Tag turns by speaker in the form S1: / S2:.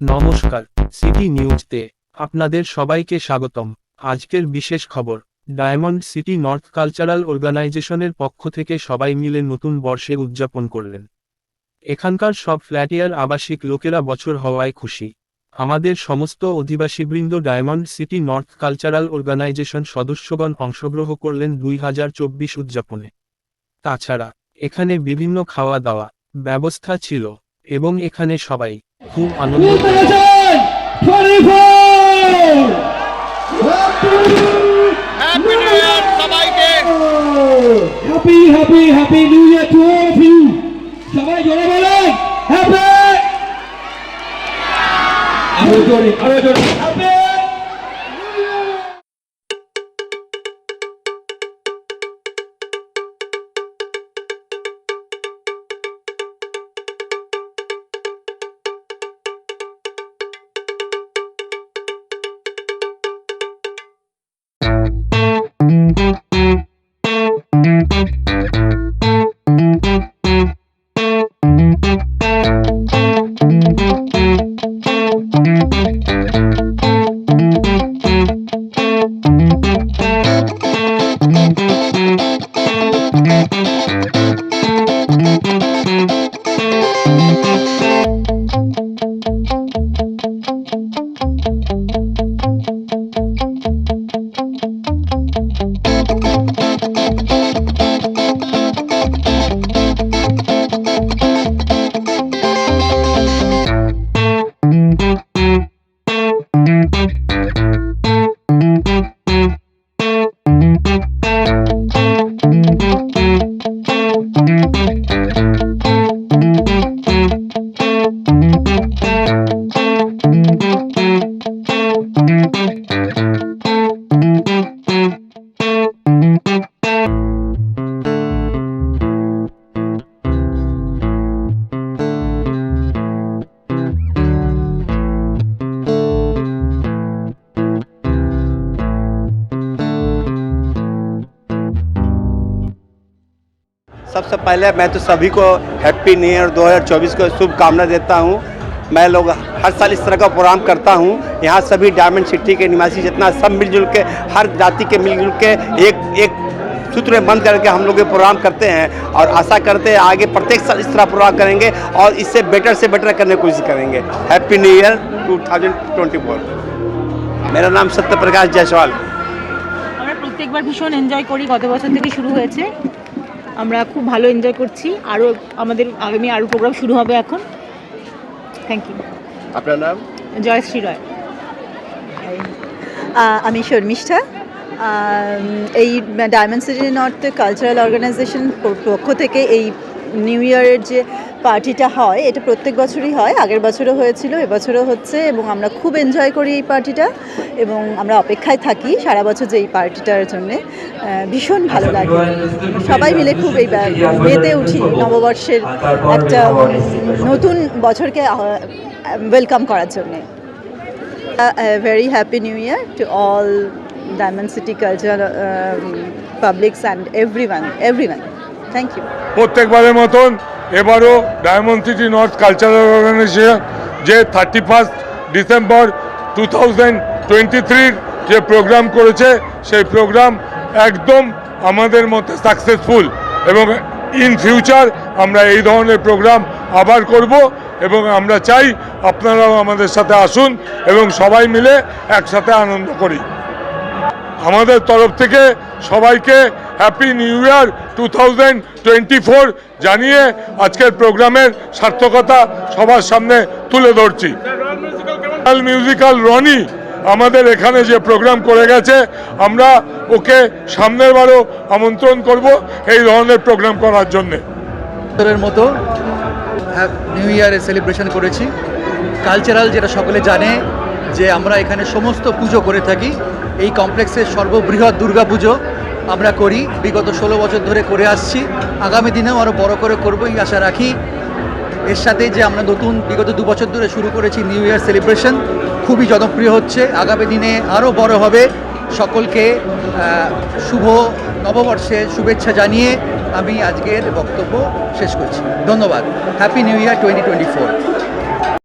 S1: নমস্কার, সিটি নিউজতে আপনাদের সবাইকে স্বাগতম। আজকের বিশেষ খবর, ডায়মন্ড সিটি নর্থ কালচারাল অর্গানাইজেশনের পক্ষ থেকে সবাই মিলে নতুন বর্ষে উদযাপন করলেন। এখানকার সব ফ্ল্যাটিয়ার আবাসিক লোকেরা বছর হওয়ায় খুশি। আমাদের সমস্ত অধিবাসীবৃন্দ Diamond City North Cultural Organisation সদস্যগণ অংশগ্রহণ করলেন দুই হাজার চব্বিশ উদযাপনে। তাছাড়া, এখানে বিভিন্ন খাওয়া দাওয়া ব্যবস্থা ছিল এবং এখানে সবাই খুব আনন্দ
S2: হ্যাপি নিউ ইয়ার সবাইকে।
S3: Happy happy happy new year to you সবাই জোরে বলেন হ্যাপি আরও জোরে আরও জোরে। Happy Thank you.
S4: सबसे पहले मैं तो सभी को हैप्पी न्यू ईयर 2024 को शुभकामना देता हूँ मैं लोग हर साल इस तरह का प्रोग्राम करता हूँ यहाँ सभी डायमंड सिटी के निवासी जितना सब मिलजुल के हर जाति के मिलजुल के एक एक सूत्र में बंद करके हम लोग ये प्रोग्राम करते हैं और आशा करते हैं आगे प्रत्येक साल इस तरह प्रोग्राम करेंगे और इससे बेटर से बेटर करने की कोशिश करेंगे हैप्पी न्यू ईयर 2024 मेरा नाम सत्य प्रकाश जायसवाल
S5: আমরা প্রত্যেকবার ভীষণ এনজয় করি গত বছর থেকে শুরু হয়েছে আমরা খুব ভালো এনজয় করছি। আরও আমাদের আগামী আরও প্রোগ্রাম শুরু হবে এখন। থ্যাংক ইউ
S4: আপনার নাম?
S5: জয়শ্রী রয়।
S6: আমি শর্মিষ্ঠা। এই Diamond City North Cultural Organisation পক্ষ থেকে এই নিউ ইয়ারের যে পার্টিটা হয় এটা প্রত্যেক বছরই হয় আগের বছরও হয়েছিল এবছরও হচ্ছে এবং আমরা খুব এনজয় করি এই পার্টিটা এবং আমরা অপেক্ষায় থাকি সারা বছর যে এই পার্টিটার জন্যে ভীষণ ভালো লাগে সবাই মিলে খুব এই মেতে উঠি নববর্ষের একটা নতুন বছরকে ওয়েলকাম করার জন্যে very happy new year to all all Diamond City culture um, publics and everyone, everyone. Thank you.
S7: প্রত্যেকবারের মতন এবারও Diamond City North Cultural Organisation যে thirty first December two thousand twenty থ্রির যে প্রোগ্রাম করেছে, সেই প্রোগ্রাম একদম আমাদের মতে সাকসেসফুল এবং ইন ফিউচার আমরা এই ধরনের প্রোগ্রাম আবার করব এবং আমরা চাই আপনারাও আমাদের সাথে আসুন এবং সবাই মিলে একসাথে আনন্দ করি। আমাদের তরফ থেকে সবাইকে হ্যাপি নিউ ইয়ার টু জানিয়ে আজকের প্রোগ্রামের সার্থকতা সবার সামনে তুলে ধরছি। মিউজিক্যাল রনি আমাদের এখানে যে প্রোগ্রাম করে গেছে, আমরা ওকে সামনের বারও আমন্ত্রণ করব এই ধরনের প্রোগ্রাম করার জন্যে।
S8: মতো নিউ ইয়ারে সেলিব্রেশন করেছি। কালচারাল যেটা সকলে জানে যে আমরা এখানে সমস্ত পুজো করে থাকি। এই কমপ্লেক্সের সর্ববৃহৎ দুর্গা পুজো আমরা করি। বিগত ষোলো বছর ধরে করে আসছি। আগামী দিনেও আরও বড় করে করব এই আশা রাখি। এর সাথে যে আমরা নতুন বিগত দু বছর ধরে শুরু করেছি নিউ ইয়ার সেলিব্রেশন খুবই জনপ্রিয় হচ্ছে। আগামী দিনে আরও বড় হবে। সকলকে শুভ নববর্ষের শুভেচ্ছা জানিয়ে আমি আজকের বক্তব্য শেষ করছি। ধন্যবাদ। Happy new year twenty twenty four